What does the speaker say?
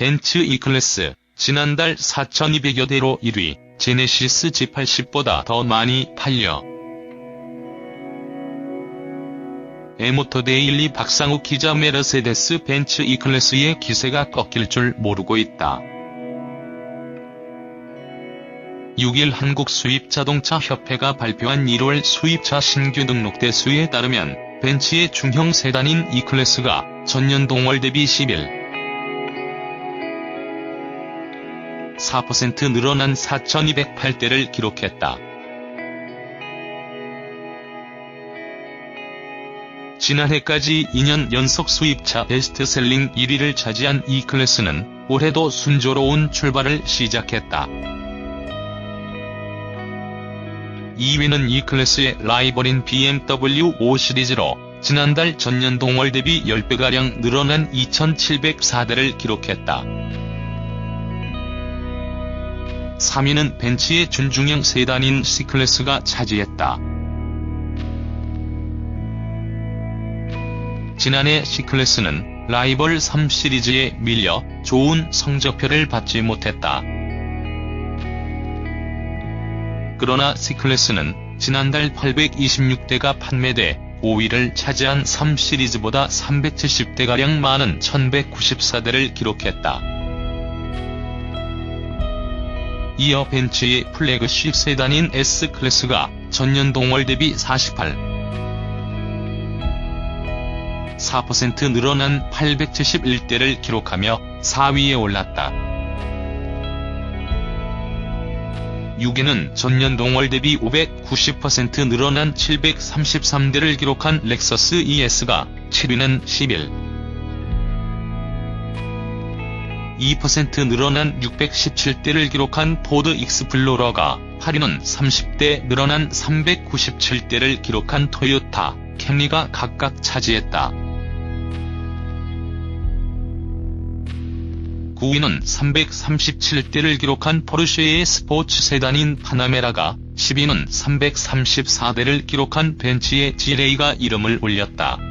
벤츠 E클래스, 지난달 4,200여 대로 1위, 제네시스 G80보다 더 많이 팔려. 에모터데일리 박상욱 기자 메르세데스 벤츠 E클래스의 기세가 꺾일 줄 모르고 있다. 6일 한국수입자동차협회가 발표한 1월 수입차 신규 등록대 수에 따르면 벤츠의 중형 세단인 E클래스가 전년 동월 대비 11. 4% 늘어난 4,208대를 기록했다. 지난해까지 2년 연속 수입차 베스트셀링 1위를 차지한 E클래스는 올해도 순조로운 출발을 시작했다. 2위는 E클래스의 라이벌인 BMW 5 시리즈로 지난달 전년 동월 대비 10배가량 늘어난 2,704대를 기록했다. 3위는 벤츠의 준중형 세단인 C클래스가 차지했다. 지난해 C클래스는 라이벌 3 시리즈에 밀려 좋은 성적표를 받지 못했다. 그러나 C클래스는 지난달 826대가 판매돼 5위를 차지한 3 시리즈보다 370대가량 많은 1194대를 기록했다. 이어 벤츠의 플래그십 세단인 S클래스가 전년 동월 대비 48. 4% 늘어난 871대를 기록하며 4위에 올랐다. 6위는 전년 동월 대비 590% 늘어난 733대를 기록한 렉서스 ES가 7위는 11. 2% 늘어난 617대를 기록한 포드 익스플로러가 8위는 30대 늘어난 397대를 기록한 토요타, 캠리가 각각 차지했다. 9위는 337대를 기록한 포르쉐의 스포츠 세단인 파나메라가 10위는 334대를 기록한 벤츠의 지레이가 이름을 올렸다.